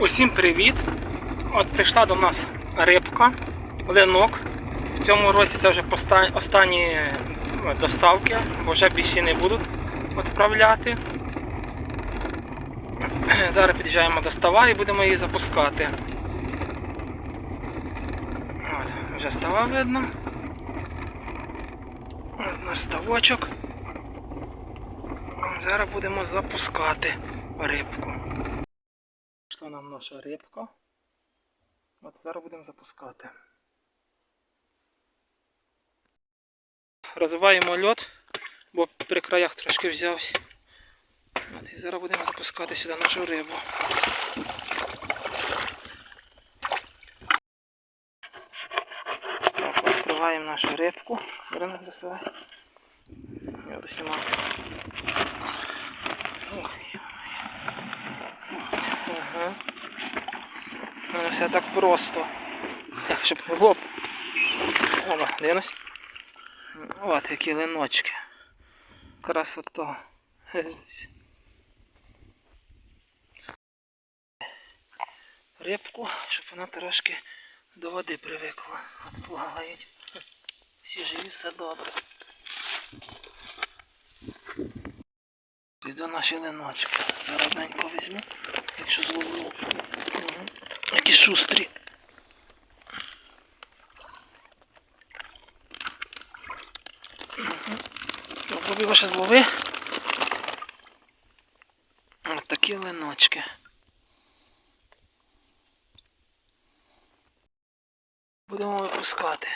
Усім привіт! От прийшла до нас рибка, ленок. В цьому році це вже останні е, доставки, бо вже більше не будуть відправляти. Зараз під'їжджаємо до става і будемо її запускати. От, вже става видно. От наш ставочок. Зараз будемо запускати рибку. Пішла нам наша рибка. От зараз будемо запускати. Розвиваємо льот, бо при краях трошки взявся. І зараз будемо запускати сюди нашу рибу. Так, відкриваємо нашу рибку. Беремо доставай. Я буду знімати. Ага. У все так просто. Так, щоб не лоб. Оба, дивимось. От які линочки. Красота. Рибку, щоб вона трошки до води привикла. От плавають. Всі живі, все добре. Ось до наші линочки. Зараз шустрі. Побігло ще злови. Ось такі линочки. Будемо випускати.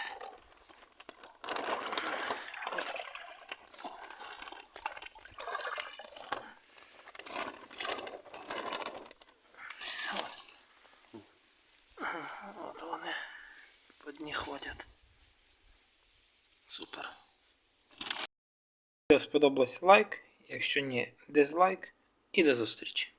От вони по дні ходять. Супер. Якщо сподобалось лайк, якщо ні, дизлайк і до зустрічі.